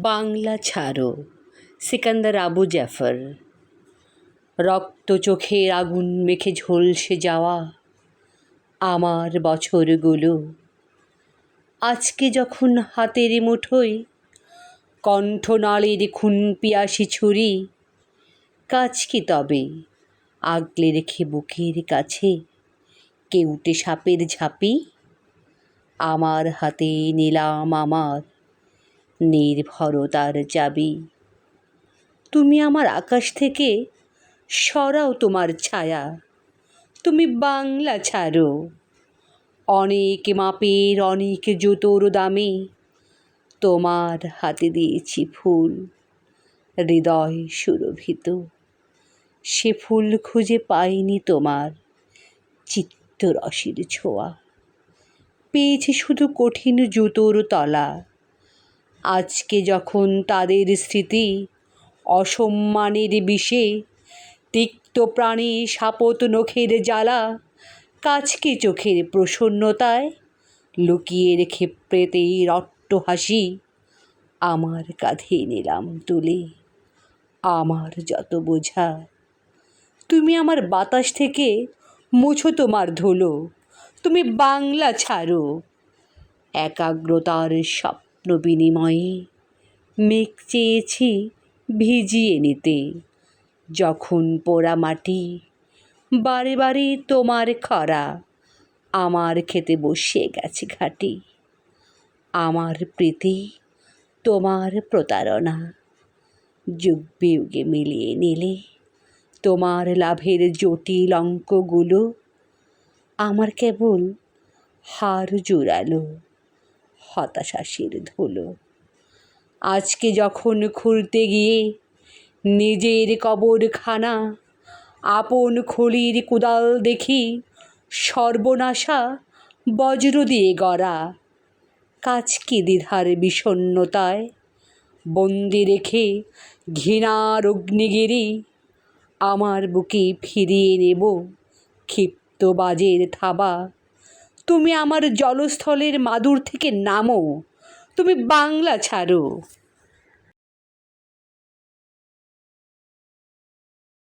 বাংলা ছাড়ো, সিকান্দার আবু জাফর। রক্ত চোখের আগুন মেখে ঝলসে যাওয়া আমার বছরগুলো। আজকে যখন হাতের মুঠোয় কণ্ঠনালীর খুন পিয়াসি ছুরি, কাজ কি তবে? আগলে রেখে বুকের কাছে কেউটে সাপের ঝাঁপি, আমার হাতে নিলাম আমার নির্ভরতার চাবি। তুমি আমার আকাশ থেকে সরাও তোমার ছায়া। তুমি বাংলা ছাড়ো। অনেক মাপের, অনেক জুতোর দামে তোমার হাতে দিয়েছি ফুল। হৃদয় সুরভিত। সে ফুল খুঁজে পাইনি তোমার চিত্তরসের ছোঁয়া। পেয়েছি শুধু কঠিন জুতোর তলা। আজকে যখন তাদের স্মৃতি অসম্মানের বিষে তিক্ত প্রাণী শাপত নখের জ্বালা কাচকে চোখের প্রসন্নতায় লুকিয়ে রেখে প্রেতেই রট্ট হাসি আমার কাঁধে নিলাম তুলে। আমার যত বোঝা, তুমি আমার বাতাস থেকে মুছো তোমার ধুলো, তুমি বাংলা ছাড়ো, একাগ্রতার স্বপ্ন বিনিময়ে মেঘ চেয়েছি ভিজিয়ে নিতে। যখন পোড়া মাটি, বারে বারে তোমার খরা, আমার খেতে বসে গেছে ঘাটি। আমার প্রীতি তোমার প্রতারণা, যুগ বিয়োগে মিলিয়ে নিলে তোমার লাভের জটিল অঙ্কগুলো আমার কেবল হার জোড়ালো। হতাশাসের ধুলো। আজকে যখন খুঁড়তে গিয়ে নিজের কবরখানা, আপন খলির কুদাল দেখি সর্বনাশা বজ্র দিয়ে গড়া। কাজকে দ্বিধার বিষণ্ণতায়? বন্দি রেখে ঘৃণার অগ্নিগিরি। আমার বুকে ফিরিয়ে নেব ক্ষিপ্ত বাজের থাবা। তুমি আমার জলস্থলের মাদুর থেকে নামো। তুমি বাংলা ছাড়ো।